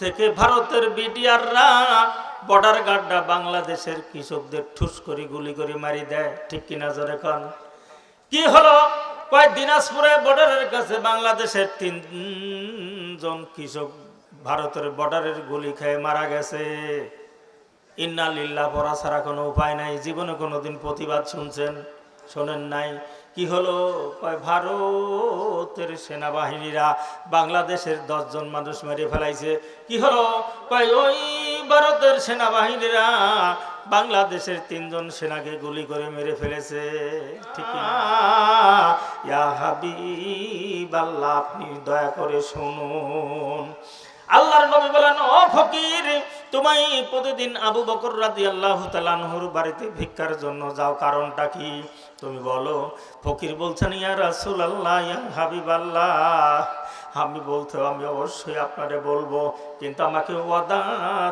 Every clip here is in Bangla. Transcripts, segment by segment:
থেকে ভারতের বিডিআররা বর্ডার গার্ডরা বাংলাদেশের কৃষকদের ঠুস করে, গুলি করে, মারি দেয়। ঠিক কিনা জোরে কন? কি হলো? কয় দিনাজপুরে বর্ডারের কাছে বাংলাদেশের তিনজন কৃষক ভারতের বর্ডারের গুলি খেয়ে মারা গেছে। ইন্না লিল্লাহ পড়া ছাড়া কোনো উপায় নাই, জীবনে কোনো দিন প্রতিবাদ শুনছেন, শোনেন নাই। কি হলো? কয়, ভারতের সেনাবাহিনীরা বাংলাদেশের দশজন মানুষ মেরে ফেলাইছে। কি হলো? কয়, ওই ভারতের সেনাবাহিনীরা বাংলাদেশের তিনজন সেনাকে গুলি করে মেরে ফেলেছে। ঠিক আপনি দয়া করে শুনুন। আল্লাহর নবী বলেন ও ফকির তুমি প্রতিদিন আবু বকর রাদি আল্লাহ তালানহুর বাড়িতে ভিক্ষার জন্য যাও। কারণটা কি? তুমি বলো, ফকির বলছেন, ইয়া রাসুল আল্লাহ ইয়া হাবিব আল্লাহ আমি বলতে, আমি অবশ্যই আপনারে বলব, কিন্তু আমাকে ওয়াদা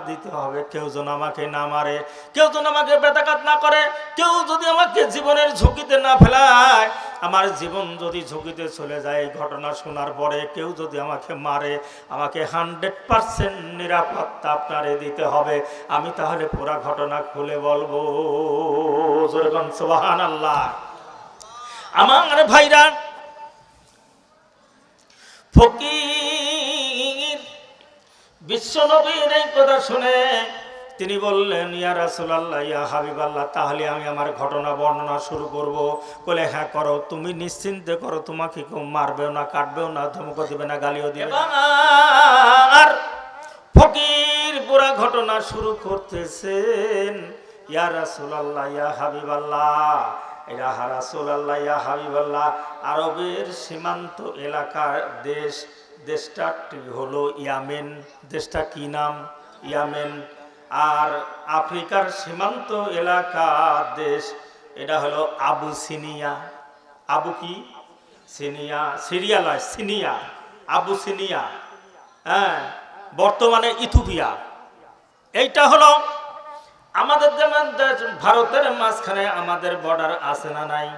দিতে হবে, কেউ যেন আমাকে না মারে, কেউ যেন আমাকে বেতাকাত না করে, কেউ যদি আমাকে জীবনের ঝুঁকিতে না ফেলায় আমার জীবন যদি ঝুঁকিতে চলে যায়, ঘটনা শোনার পরে কেউ যদি আমাকে মারে, আমাকে হান্ড্রেড পার্সেন্ট নিরাপত্তা আপনারে দিতে হবে। আমি তাহলে পুরা ঘটনা খুলে বলব। আল্লাহ আমার ভাইরা, ফকির বিশ্বনবীর এই কথা শুনে তিনি বললেন ইয়া রাসূলুল্লাহ ইয়া হাবিব আল্লাহ তাহলে আমি আমার ঘটনা বর্ণনা শুরু করব। বলে হ্যাঁ করো। তুমি নিশ্চিন্তে করো তোমাকে কেউ মারবেও না কাটবেও না ধমক দিবে না গালিও দিবে। আর ফকির পুরা ঘটনা শুরু করতেছেন ইয়া রাসূলুল্লাহ ইয়া হাবিবাল্লাহ ইয়া রাসূলুল্লাহ ইয়া হাবিবাল্লাহ। আরবের সীমান্ত এলাকার দেশ দেশটাটি হলো ইয়ামেন। দেশটা কি নাম? ইয়ামেন। আর আফ্রিকার সীমান্ত এলাকা দেশ, এটা হলো আবু সিনিয়া। আবু কি? সিনিয়া, সিরিয়া নয়, সিনিয়া। আবু সিনিয়া হ্যাঁ বর্তমানে ইথুপিয়া এইটা হলো আমাদের যেমন ভারতের মাঝখানে আমাদের বর্ডার আছে না নাই?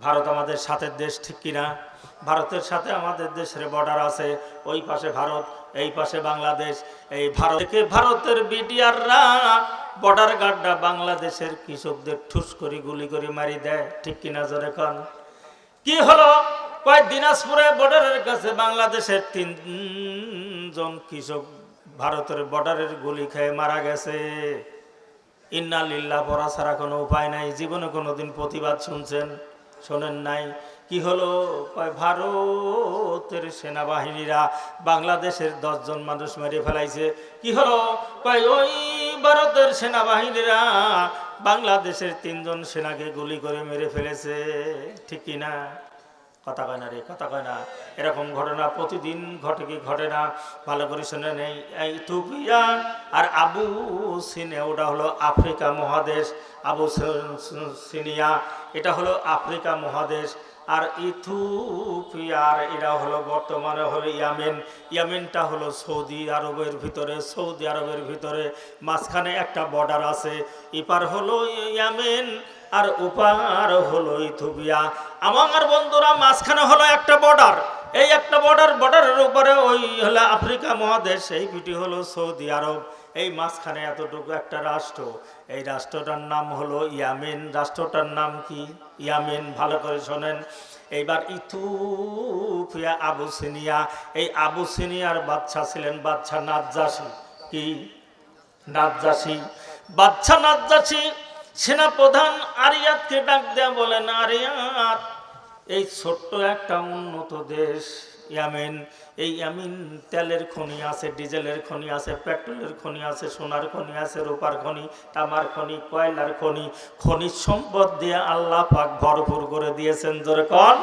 ভারত আমাদের সাথের দেশ ঠিক কিনা? ভারতের সাথে আমাদের দেশের বর্ডার আছে, ওই পাশে ভারত। এই পাশে বাংলাদেশ, এই ভারত থেকে ভারতের বিডিআররা বর্ডার গার্ডরা বাংলাদেশের কৃষকদের ঠুস করে, গুলি করে মারি দেয়। ঠিক কিনা জোরে কন? কি হলো? কয়েক দিনাজপুরে বর্ডারের কাছে বাংলাদেশের তিনজন কৃষক ভারতের বর্ডারের গুলি খেয়ে মারা গেছে। ইন্না লিল্লাহ পড়া ছাড়া কোনো উপায় নাই, জীবনে কোনোদিন প্রতিবাদ শুনছেন, শোনেন নাই। কি হলো? কয়, ভারতের সেনাবাহিনীরা বাংলাদেশের দশজন মানুষ মেরে ফেলাইছে। কি হলো? কয়, ওই ভারতের সেনাবাহিনীরা বাংলাদেশের তিনজন সেনাকে গুলি করে মেরে ফেলেছে। ঠিক কি না? কথা কয় না রে, কথা কয় না। এরকম ঘটনা প্রতিদিন ঘটে কি ঘটে না? ভালো করে শুনে নেই। এই ইথিওপিয়া আর আবু সিনে, ওটা হলো আফ্রিকা মহাদেশ। আবু সিনিয়া, এটা হলো আফ্রিকা মহাদেশ। আর ইথিওপিয়ার এটা হলো বর্তমানে হলো ইয়ামেন। ইয়ামেনটা হলো সৌদি আরবের ভিতরে, সৌদি আরবের ভিতরে মাঝখানে একটা বর্ডার আছে। এপার হলো ইয়ামেন আর উপার হলো ইথিওপিয়া। আমার বন্ধুরা, মাঝখানে হলো একটা বর্ডার এই একটা বর্ডার বর্ডারের উপরে ওই হলো আফ্রিকা মহাদেশ, এই পিটি হলো সৌদি আরব। এই মাঝখানে এতটুকু একটা রাষ্ট্র। এই রাষ্ট্রটার নাম হলো ইয়ামেন। রাষ্ট্রটার নাম কি? ইয়ামেন, ভালো করে শোনেন। এইবার ইথুফিয়া আবু সিনিয়া। এই আবু সিনিয়ার বাচ্চা ছিলেন বাচ্চা নাজ্জাসি। কি? নাজ্জাসি। বাচ্চা নাজ্জাসি সেনাপ্রধান আরিয়াতকে ডাক দেয়া বলেন, আরিয়াত, এই ছোট্ট একটা উন্নত দেশ ইয়ামেন, এই ইয়ামিন তেলের খনি আছে, ডিজেলের খনি আছে, পেট্রোলের খনি আছে, সোনার খনি আছে, রূপার খনি, তামার খনি, কয়লার খনি। খনিজ সম্পদ দিয়ে আল্লাহ পাক ভরপুর করে দিয়েছেন, জোরে কন।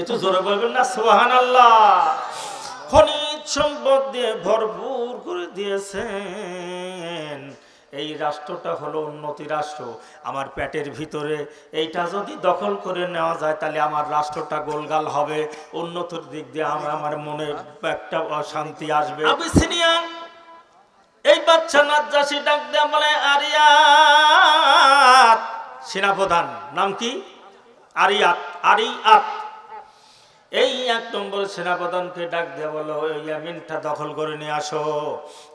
একটু জোরে বলবেন না সোহান আল্লাহ খনিজ সম্পদ দিয়ে ভরপুর করে দিয়েছেন। এই রাষ্ট্রটা হলো উন্নতি রাষ্ট্র। আমার পেটের ভিতরে এইটা যদি দখল করে নেওয়া যায় তাহলে আমার রাষ্ট্রটা গোলগাল হবে। উন্নতির দিক দিয়ে আমার আমার মনে একটা অশান্তি আসবে। এই বাচ্চা নাজ্জাসি ডাক দেয়া বলে আরিয়াত। সেনাপ্রধান নাম কি? আরিয়াত আরিয়াত। এই এক নম্বর সেনাপ্রধানকে ডাক দেওয়া বলো ইয়ামিনটা দখল করে নিয়ে আসো।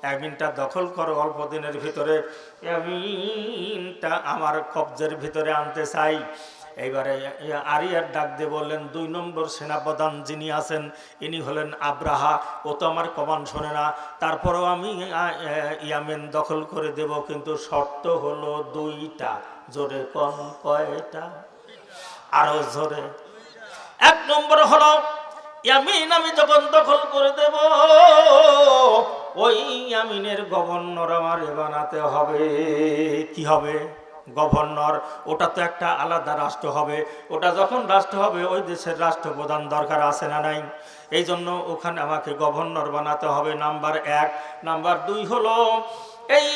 ইয়ামিনটা দখল করো অল্প দিনের ভিতরে। ইয়ামিনটা আমার কবজের ভিতরে আনতে চাই। এইবারে আরিয়ার ডাক দিয়ে বললেন, দুই নম্বর সেনাপ্রধান যিনি আছেন, ইনি হলেন আব্রাহা। ও তো আমার কমান শোনে না। তারপরেও আমি ইয়ামেন দখল করে দেব, কিন্তু শর্ত হলো দুইটা। জোরে কম কয়টা? আরও জোরে এক নম্বর হলো, ইয়ামিন আমি যখন দখল করে দেব, ওই ইয়ামিনের গভর্নর আমার বানাতে হবে। কি হবে? গভর্নর, ওটা তো একটা আলাদা রাষ্ট্র হবে। ওটা যখন রাষ্ট্র হবে, ওই দেশের রাষ্ট্রপ্রধান দরকার আছে না নাই? এই জন্য ওখানে আমাকে গভর্নর বানাতে হবে নাম্বার এক। নাম্বার দুই হলো, এই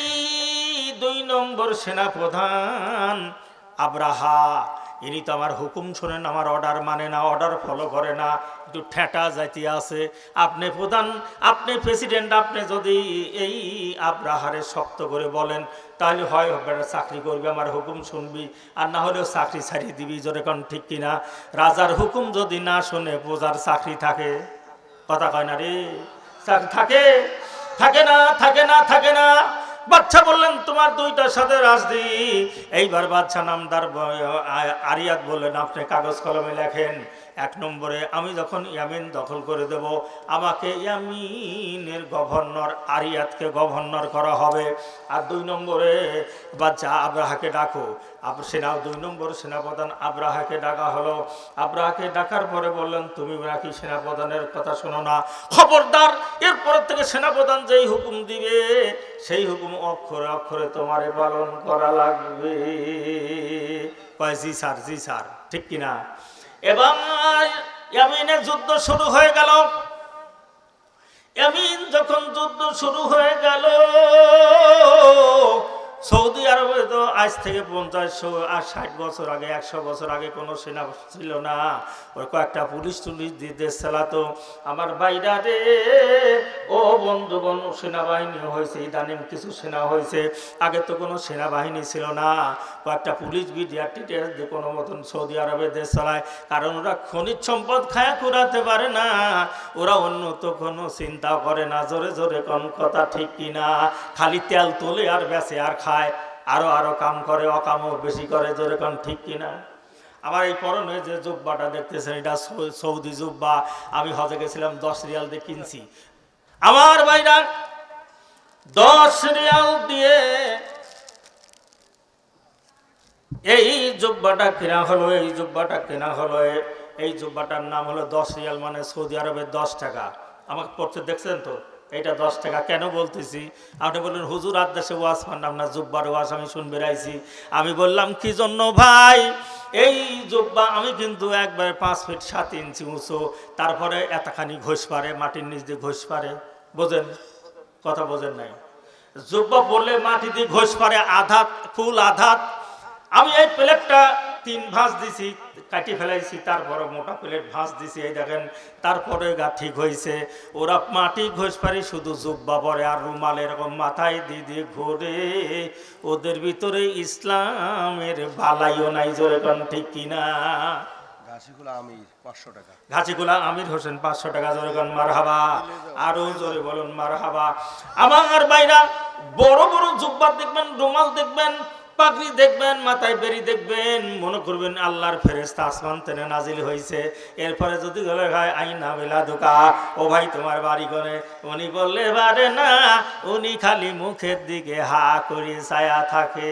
দুই নম্বর সেনাপ্রধান আব্রাহা ইনি তো আমার হুকুম শোনেন, আমার অর্ডার মানে না, অর্ডার ফলো করে না, একটু ঠেটা জাতি আছে। আপনি প্রধান, আপনি প্রেসিডেন্ট, আপনি যদি এই আব্রাহারে শক্ত করে বলেন, তাহলে হয় বেটা চাকরি করবি, আমার হুকুম শুনবি, আর না হলেও চাকরি ছাড়িয়ে দিবি যেরকম ঠিক কিনা? রাজার হুকুম যদি না শোনে, প্রজার চাকরি থাকে? কথা কয় না রে? চাকরি থাকে? থাকে না থাকে না থাকে না। বাচ্চা বললেন, তোমার দুইটার সাথে রাজদি এইবার বাচ্চা নামদার আরিয়াত বললেন, আপনি কাগজ কলমে লেখেন। এক নম্বরে আমি যখন ইয়ামিন দখল করে দেব, আমাকে ইয়ামিনের গভর্নর আরিয়াতকে গভর্নর করা হবে। আর দুই নম্বরে বাচ্চা আব্রাহাকে ডাকো। সেনা দুই নম্বর সেনাপ্রধান আব্রাহাকে ডাকা হলো। আব্রাহাকে ডাকার পরে বললেন, তুমি নাকি সেনাপ্রধানের কথা শোনো না? খবরদার, এরপর থেকে সেনাপ্রধান যেই হুকুম দিবে, সেই হুকুম অক্ষরে অক্ষরে তোমারে পালন করা লাগবে। কয়, জি স্যার জি স্যার। ঠিক কিনা? এবং ইয়ামিনের যুদ্ধ শুরু হয়ে গেল। ইয়ামিন যখন যুদ্ধ শুরু হয়ে গেল সৌদি আরবে তো আজ থেকে পঞ্চাশ আর ষাট বছর আগে, একশো বছর আগে কোনো সেনা ছিল না। ওর কয়েকটা পুলিশ টুলিশ দিয়ে দেশ চালাতো আমার বাইরা রে, ও বন্ধুগণ, সেনাবাহিনী হয়েছে, ইদানিং কিছু সেনা হয়েছে। আগে তো কোনো সেনাবাহিনী ছিল না। কয়েকটা পুলিশ বিডিআর টিটিএস যে কোনো মতন সৌদি আরবে দেশ চালায়। কারণ ওরা খনিজ সম্পদ খায়া কুড়াতে পারে না। ওরা অন্য তো কোনো চিন্তা করে না। জোরে জোরে কোন কথা ঠিক কিনা। খালি তেল তোলে আর বেচে আর খায় আরও আরও কাম করে, অকামও বেশি করে, জোরে কোন ঠিক কিনা? আমার এই পরনে যে জুব্বাটা দেখতেছেন, এটা সৌদি জুব্বা, আমি হজে গেছিলাম, দশ রিয়াল দিয়ে কিনছি। আমার ভাইরা, দশ রিয়াল দিয়ে এই জুব্বাটা কেনা হলো, এই জুব্বাটা কেনা হলো এই জুব্বাটার নাম হলো দশ রিয়াল মানে সৌদি আরবের দশ টাকা। আমাকে পড়তে দেখছেন তো? এইটা দশ টাকা কেন বলতেছি? আপনি বললেন, হুজুর আর দেশে ওয়াজ পান না জুব্বার ওয়াজ আমি শুনবে রাইছি আমি বললাম, কি জন্য ভাই? এই জুব্বা আমি কিন্তু একবারে পাঁচ ফিট সাত ইঞ্চি উঁচু, তারপরে এতখানি ঘোষ পারে, মাটির নিচ দিয়ে ঘোষ পারে। বোঝেন? কথা বোঝেন নাই। জুব্বা বললে মাটি দিয়ে ঘোষ পারে, আধাত, ফুল আধাত। আমি এই প্লেটটা তিন ভাঁজ দিছি কাটি ফেলাইছি তারপরে মোটা প্লেট ভাঁজ দিছি। এই দেখেন তারপরে গা ঠিক হয়েছে ওরা মাটি ঘোষ পারি শুধু জুব্বা পরে আর রুমাল এরকম মাথায় দিয়ে দিয়ে ঘোরে। ওদের ভিতরে ইসলামের বালাইও নাই জোরে কোন ঠিক কিনা? আমির হোসেন পাঁচশো টাকা জোরে কন মার হাবা আরও জোরে বলুন মার হাবা আমার বাইরা বড় বড় জুব্বা দেখবেন রুমাল দেখবেন পাগড়ি দেখবেন, মাথায় বেরি দেখবেন, মনে করবেন আল্লাহর ফেরেস্তা আসমান তেনে নাজিল হয়েছে এরপরে যদি বলে, ভাই আই না মেলা দোকা ও ভাই তোমার বাড়ি করে উনি বললে পারে না, উনি খালি মুখের দিকে হা করে ছায়া থাকে।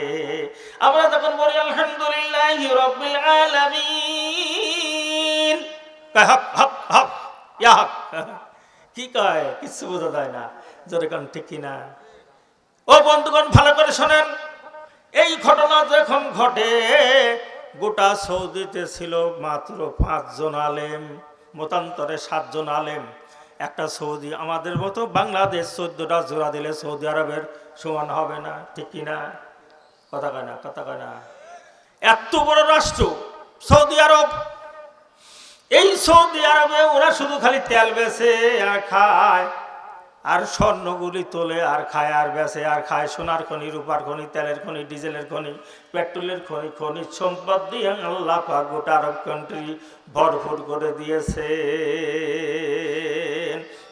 আমরা যখন বলি, আলহামদুলিল্লাহ রব্বিল আলামিন হক হক হক, ইয়া হক। কি কয়? কিচ্ছু বোঝা যায় না। জোরে কান, ঠিক কিনা? ও বন্ধুগণ, ভালো করে শোনেন। এই ঘটনা যখন ঘটে, গোটা সৌদিতে ছিল মাত্র পাঁচজন আলেম, মতান্তরে সাতজন আলেম। একটা সৌদি আমাদের মতো বাংলাদেশ চোদ্দটা জোড়া দিলে সৌদি আরবের সমান হবে না, ঠিক কিনা কথা কয় না, কথা কয় না। এত বড় রাষ্ট্র, সৌদি আরব। এই সৌদি আরবে ওরা শুধু খালি তেল বেছে খায়। আর স্বর্ণগুলি তোলে, আর খায়, আর বেচে, আর খায়। সোনার খনি, রূপার খনি, তেলের খনি, ডিজেলের খনি, পেট্রোলের খনি, খনিজ সম্পদ দিয়ে আল্লাহ পাক গোটা আরব কান্ট্রি ভরপুর করে দিয়েছে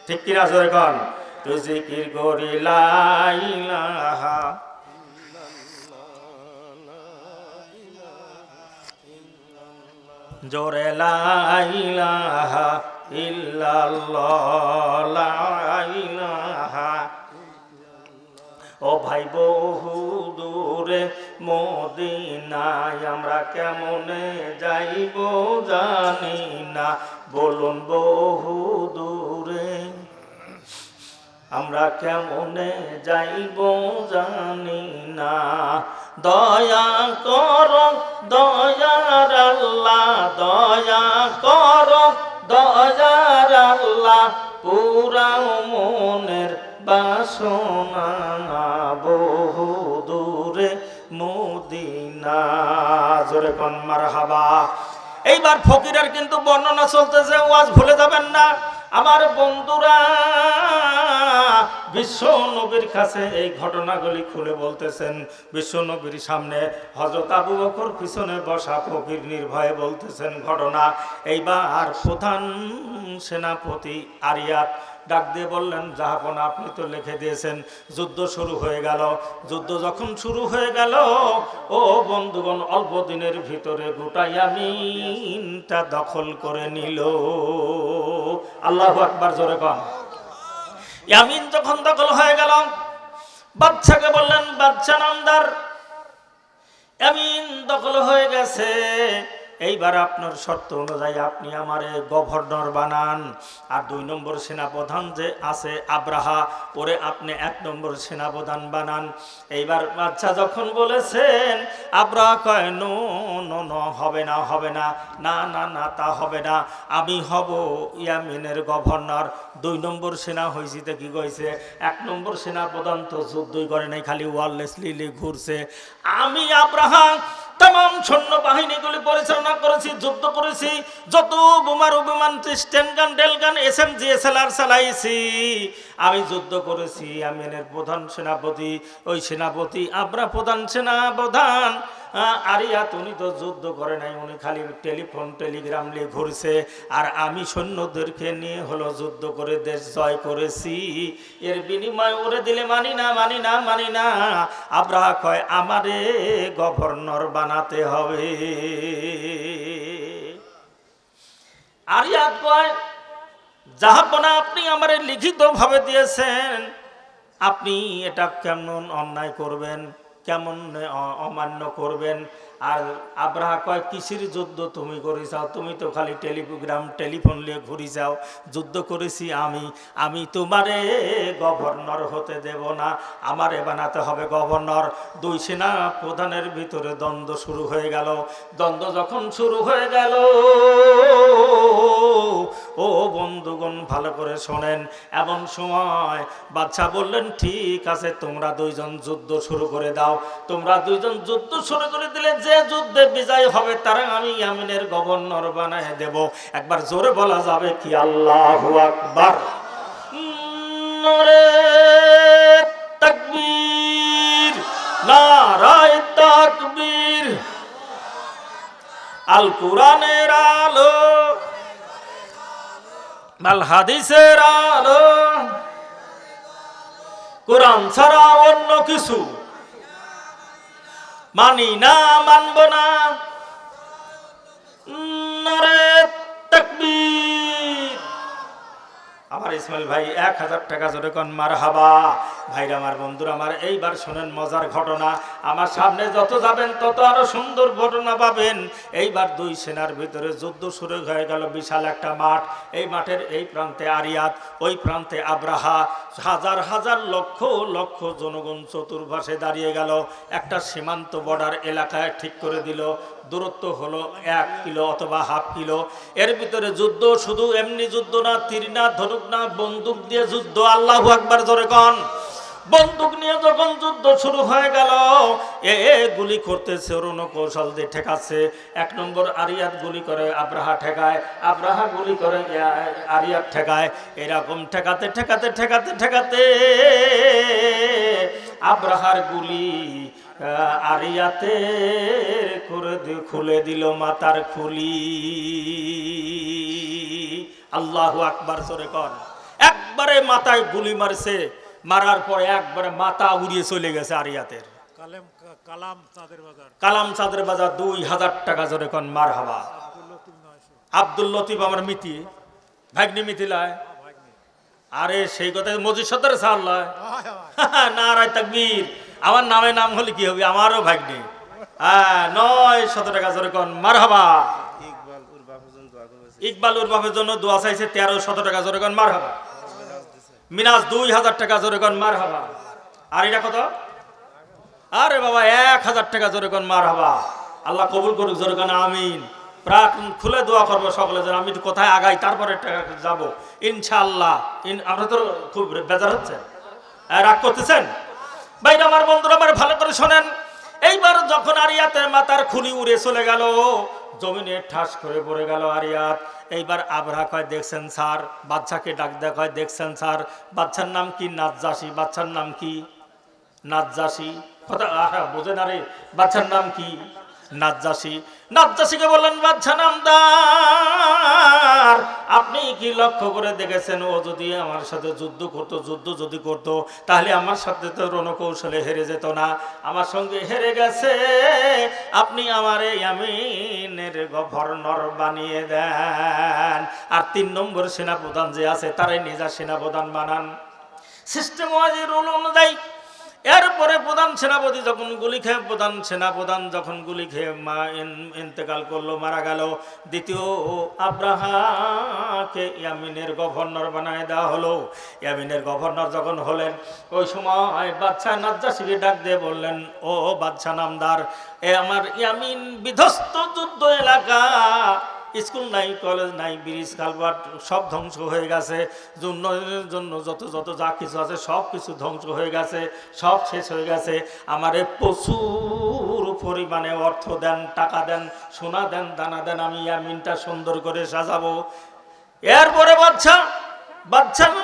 ঠিক কিনা কন? তুই জিকির করি জোরে লাইলাহা ও ভাই, বহু দূরে মদিনায় আমরা কেমনে যাইব জানি না। বলুন, বহু দূরে আমরা কেমনে যাইব জানি না। দয়া কর, দয়ার আল্লাহ, দয়া কর। দয়ার আল্লাহ পুরা মনের বাসনা বহু দূরে মদিনা। জোরে কন মার হাবা এইবার ফকিরের কিন্তু বর্ণনা চলতেছে, ওয়াজ ভুলে যাবেন না। আমার বন্ধুরা, বিশ্ব নবীর কাছে এই ঘটনাগুলি খুলে বলতেছেন। বিশ্ব নবীর সামনে হজরত আবু বকর পিছনে বসা ফকির নির্ভয়ে বলতেছেন, ঘটনা, এইবার প্রধান সেনাপতি আরিয়াত ডাক দিয়ে বললেন জাহাপনা আপনি তো লিখে দিয়েছেন, যুদ্ধ শুরু হয়ে গেল। যুদ্ধ যখন শুরু হয়ে গেল, ও বন্ধুগণ, অল্প দিনের ভিতরে গোটা ইয়ামিনটা দখল করে নিল। আল্লাহ আকবার, জোরে কন। ইয়ামিন যখন দখল হয়ে গেল বাচ্চাকে বললেন বাচ্চা নামদার, ইয়ামিন দখল হয়ে গেছে। এইবার আপনার শর্ত অনুযায়ী আপনি আমারে গভর্নর বানান। আর দুই নম্বর সেনাপ্রধান যে আছে আব্রাহা, ওরে আপনি এক নম্বর সেনাপ্রধান বানান। এইবার বাচ্চা যখন বলেছেন, আব্রাহা কয়, নো নো হবে না হবে না। না না না, তা হবে না। আমি হব ইয়ামিনের গভর্নর। দুই নম্বর সেনা হয়েছিতে কি কইছে? এক নম্বর সেনা প্রধান তো যুদ্ধই করে নাই, খালি ওয়ারলেসলি ঘুরছে। আমি আব্রাহাম তাম সৈন্য বাহিনীগুলি পরিচালনা করেছি, যুদ্ধ করেছি, যত বোমার অভিমান স্ট্যান্ডগান ডেলগান del S M G, S L R চালাইছি। আমি যুদ্ধ করেছি, আমিনের প্রধান সেনাপতি, ওই সেনাপতি আব্রা প্রধান সেনাপ্রধান। আরিয়াত উনি তো যুদ্ধ করে নাই, উনি খালি টেলিফোন, টেলিগ্রাম নিয়ে ঘুরছে। আর আমি সৈন্যদেরকে নিয়ে হলো যুদ্ধ করে দেশ জয় করেছি। এর বিনিময় ওরে দিলে মানি না মানি না মানি না। আব্রাহা কয়, আমারে গভর্নর বানাতে হবে। আরিয়াত কয় যাহাপনা আপনি আমারে লিখিতভাবে দিয়েছেন। আপনি এটা কেমন অন্যায় করবেন? কেমন অমান্য করবেন? আর আব্রাহা কয়, কিসির যুদ্ধ তুমি করে যাও? তুমি তো খালি টেলিগ্রাম, টেলিফোন নিয়ে ঘুরি যাও। যুদ্ধ করেছি আমি। আমি তোমারে গভর্নর হতে দেব না। আমারে বানাতে হবে গভর্নর। দুই সেনা প্রধানের ভিতরে দ্বন্দ্ব শুরু হয়ে গেল। দ্বন্দ্ব যখন শুরু হয়ে গেল ও বন্ধুগণ, ভালো করে শোনেন। এমন সময় বাচ্চা বললেন, ঠিক আছে, তোমরা দুইজন যুদ্ধ শুরু করে দাও। তোমরা দুইজন যুদ্ধ শুরু করে দিলে যে যুদ্ধে বিজয় হবে, তারা আমি ইয়ামিনের গভর্নর বানায় দেব। একবার জোরে বলা যাবে কি? আল্লাহ আকবার। আল কোরআনের আলো আল হাদিসের আলো। কোরআন ছাড়া অন্য কিছু মানি না মানব না। নারে তাকবীর। আমার ইসমাইল ভাই, এক হাজার টাকা জোরে কন মার হাবা ভাইরা আমার বন্ধুরা, আমার এইবার শোনেন মজার ঘটনা। আমার সামনে যত যাবেন, তত আরও সুন্দর ঘটনা পাবেন। এইবার দুই সেনার ভিতরে যুদ্ধ শুরু হয়ে গেল, বিশাল একটা মাঠ। এই মাঠের এই প্রান্তে আরিয়াত ওই প্রান্তে আব্রাহা। হাজার হাজার লক্ষ লক্ষ জনগণ চতুর্পাশে দাঁড়িয়ে গেল। একটা সীমান্ত বর্ডার এলাকায় ঠিক করে দিল। দূরত্ব হলো এক কিলো অথবা হাফ কিলো। এর ভিতরে যুদ্ধ শুধু এমনি যুদ্ধ না, তীর না, ধনুক না, বন্দুক দিয়ে যুদ্ধ। আল্লাহ আকবার জোরে কন। বন্দুক নিয়ে যখন যুদ্ধ শুরু হয়ে গেল, এ গুলি করতেছে অরুণ কৌশল দিয়ে ঠেকাচ্ছে। এক নম্বর আরিয়াত গুলি করে, আব্রাহা ঠেকায়। আব্রাহা গুলি করে আরিয়াত ঠেকায়। এরকম ঠেকাতে ঠেকাতে ঠেকাতে ঠেকাতে আব্রাহার গুলি আরিয়াতে করে খুলে দিল মাতার খুলি। আল্লাহ আকবার সরে কর। একবারে মাথায় গুলি মারছে মারার পরে একবারে মাথা উড়িয়ে চলে গেছে আরিয়াতের। কালাম কালাম চাঁদের বাজার। দুই হাজার টাকা জোরে কন মার হাবা। আব্দুল লতিফ আমার মিতি ভাগ্নি মিথিলায়। ভাগ্নি। আরে সেই কথা মজিদ হায় হায় না রায় তাকবীর। আমার নামে নাম হলে কি হবে? আমারও ভাগ্নি। হ্যাঁ নয় শত টাকা জোরে কন মার হাবা ইকবাল ওর বাপজন দোয়া করবে ইকবাল উর বাপের জন্য দোয়া চাইছে তেরো শত টাকা জোরে কন মার হাবা মিনাজ দুই হাজার টাকা জোরে কন মার হাবা আর এটা কত? আরে বাবা এক হাজার টাকা জোরে কন মার হাবা আল্লাহ কবুল করুক জোরে আমিন। প্রাক খুলে দোয়া করব সকলে যেন আমি কোথায় আগাই তারপরে যাব। ইনশাআল্লাহ ইন আমরা তো খুব বেজার হচ্ছে হ্যাঁ, রাগ করতেছেন? বাইরে আমার বন্ধুরা, আমার ভালো করে শোনেন। এইবার যখন আরিয়াতের মাথার খুলি উড়ে চলে গেল, জমিনে ঠাস করে পড়ে গেল আরিয়াত। এইবার আবরা কয়, দেখছেন স্যার? বাচ্চাকে ডাক দেখ হয় দেখছেন স্যার? বাচ্চার নাম কি? নাজ্জাসি। বাচ্চার নাম কি? নাজ্জাসি। কথা বোঝে না রে বাচ্চার নাম কি? নাজ্জাসি, নাজ্জাসিকে বললেন, বাচ্চা নামদার, আপনি কি লক্ষ্য করে দেখেছেন? ও যদি আমার সাথে যুদ্ধ করতো, যুদ্ধ যদি করতো, তাহলে আমার সাথে তো রণকৌশলে হেরে যেত না। আমার সঙ্গে হেরে গেছে, আপনি আমার এই আমিনের গভর্নর বানিয়ে দেন। আর তিন নম্বর সেনাপ্রধান যে আছে, তারাই নিজা সেনাপ্রধান বানান। সিস্টেম ওয়াজি রুল অনুযায়ী এরপরে প্রধান সেনাপতি যখন গুলি খেয়ে, প্রধান সেনাপ্রধান যখন গুলি খেয়ে মা ইন্তেকাল করল, মারা গেল। দ্বিতীয় আব্রাহাকে ইয়ামিনের গভর্নর বানায় দেওয়া হলো। ইয়ামিনের গভর্নর যখন হলেন, ওই সময় বাচ্চা নাজ্জাসিকে ডাক দিয়ে বললেন, ও বাচ্চা নামদার, এ আমার ইয়ামিন বিধ্বস্ত যুদ্ধ এলাকা স্কুল নাই, কলেজ নাই, ব্রিজ, কালভার্ট সব ধ্বংস হয়ে গেছে। উন্নয়নের জন্য যত যত যা কিছু আছে সব কিছু ধ্বংস হয়ে গেছে, সব শেষ হয়ে গেছে। আমারে প্রচুর পরিমাণে অর্থ দেন, টাকা দেন, সোনা দেন, দানা দেন, আমি ইয়ামিনটা সুন্দর করে সাজাবো। এরপরে বাচ্চা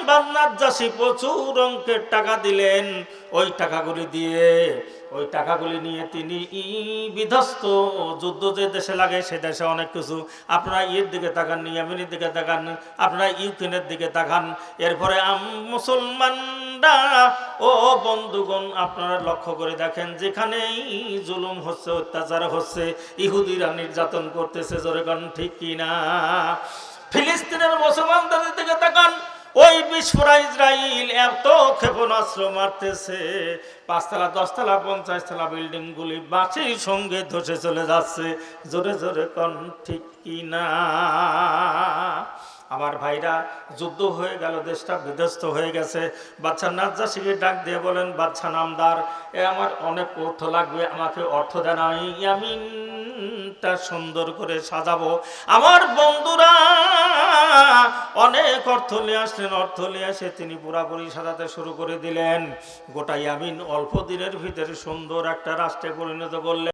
বান্নার চাষি প্রচুর অঙ্কের টাকা দিলেন। ওই টাকাগুলি দিয়ে, ওই টাকাগুলি নিয়ে তিনি বিধ্বস্ত। যুদ্ধ যে দেশে লাগে, সে দেশে অনেক কিছু। আপনারা ইয়ের দিকে তাকান ইয়ামিনের দিকে তাকান, আপনারা ইউক্রেনের দিকে তাকান। এরপরে মুসলমানরা, ও বন্ধুগণ, আপনারা লক্ষ্য করে দেখেন, যেখানেই জুলুম হচ্ছে, অত্যাচার হচ্ছে, ইহুদিরা নির্যাতন করতেছে জোরেগণ ঠিক কিনা? ফিলিস্তিনের মুসলমানদের দিকে তাকান। ওই বিস্ফোরা ইসরায়েল এত ক্ষেপণাস্ত্র মারতেছে। পাঁচতলা, দশতলা, পঞ্চাশতলা বিল্ডিং গুলি বাঁচির সঙ্গে ধসে চলে যাচ্ছে। জোরে জোরে কন, ঠিক কি না আমার ভাইরা, যুদ্ধ হয়ে গেল, দেশটা বিধ্বস্ত হয়ে গেছে। বাচ্চা নাজ্জাসিকে ডাক দিয়ে বলেন বাচ্চা নামদার, এ আমার অনেক অর্থ লাগবে, আমাকে অর্থ দেন। আমি ইয়ামিনটা সুন্দর করে সাজাবো। আমার বন্ধুরা, অনেক অর্থ নিয়ে আসলেন, অর্থ নিয়ে এসে তিনি পুরাপুরি সাজাতে শুরু করে দিলেন। গোটা ইয়ামিন অল্প দিনের ভিতরে সুন্দর একটা রাষ্ট্রে পরিণত করলেন।